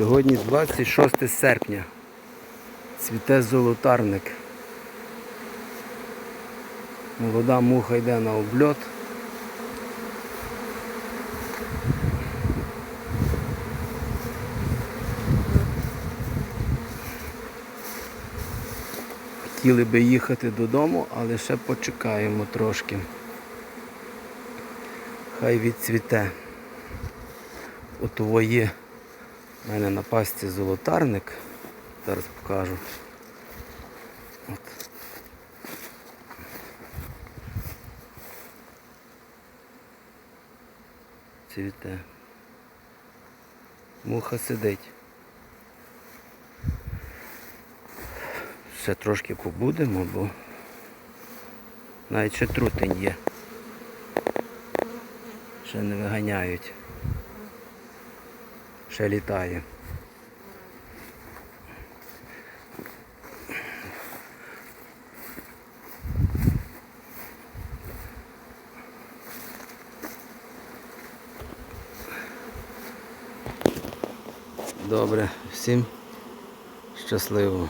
Сьогодні 26 серпня. Цвіте золотарник. Молода муха йде на обльот. Хотіли би їхати додому, але ще почекаємо трошки. Хай відцвіте. От є у мене на пасті золотарник. Зараз покажу. От. Цвіте. Муха сидить. Ще трошки побудемо, бо навіть ще трутень є. Ще не виганяють. Ще літає. Добре, всім щасливо.